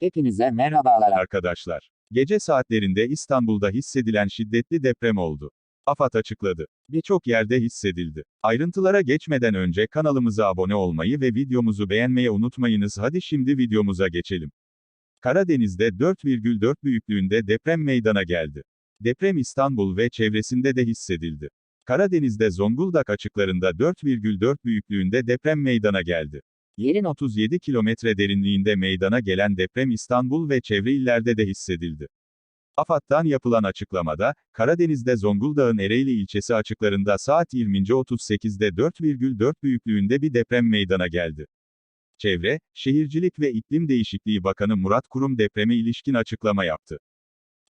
Hepinize merhabalar. Arkadaşlar, gece saatlerinde İstanbul'da hissedilen şiddetli deprem oldu. AFAD açıkladı. Birçok yerde hissedildi. Ayrıntılara geçmeden önce kanalımıza abone olmayı ve videomuzu beğenmeyi unutmayınız. Hadi şimdi videomuza geçelim. Karadeniz'de 4,4 büyüklüğünde deprem meydana geldi. Deprem İstanbul ve çevresinde de hissedildi. Karadeniz'de Zonguldak açıklarında 4,4 büyüklüğünde deprem meydana geldi. Yerin 37 kilometre derinliğinde meydana gelen deprem İstanbul ve çevre illerde de hissedildi. AFAD'dan yapılan açıklamada, Karadeniz'de Zonguldak'ın Ereğli ilçesi açıklarında saat 20.38'de 4,4 büyüklüğünde bir deprem meydana geldi. Çevre, Şehircilik ve İklim Değişikliği Bakanı Murat Kurum depreme ilişkin açıklama yaptı.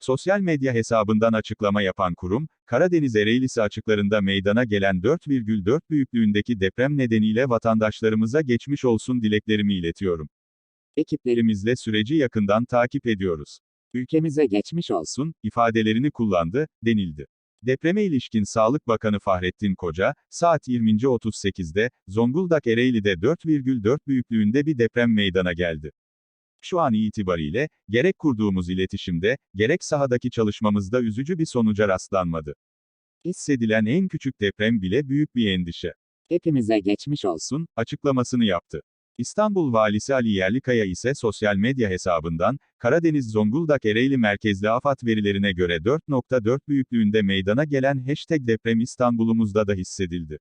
Sosyal medya hesabından açıklama yapan kurum, Karadeniz Ereğlisi açıklarında meydana gelen 4,4 büyüklüğündeki deprem nedeniyle vatandaşlarımıza geçmiş olsun dileklerimi iletiyorum. Ekiplerimizle süreci yakından takip ediyoruz. Ülkemize geçmiş olsun. İfadelerini kullandı, denildi. Depreme ilişkin Sağlık Bakanı Fahrettin Koca, saat 20.38'de, Zonguldak Ereğli'de 4,4 büyüklüğünde bir deprem meydana geldi. Şu an itibariyle, gerek kurduğumuz iletişimde, gerek sahadaki çalışmamızda üzücü bir sonuca rastlanmadı. Hissedilen en küçük deprem bile büyük bir endişe. Hepimize geçmiş olsun. Açıklamasını yaptı. İstanbul Valisi Ali Yerlikaya ise sosyal medya hesabından, Karadeniz Zonguldak Ereğli merkezli AFAD verilerine göre 4.4 büyüklüğünde meydana gelen hashtag deprem İstanbul'umuzda da hissedildi.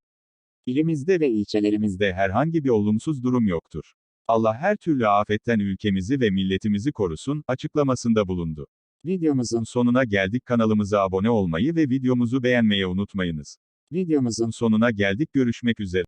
İlimizde ve ilçelerimizde herhangi bir olumsuz durum yoktur. Allah her türlü afetten ülkemizi ve milletimizi korusun, açıklamasında bulundu. videomuzun Sonuna geldik kanalımıza abone olmayı ve videomuzu beğenmeyi unutmayınız. videomuzun Sonuna geldik görüşmek üzere.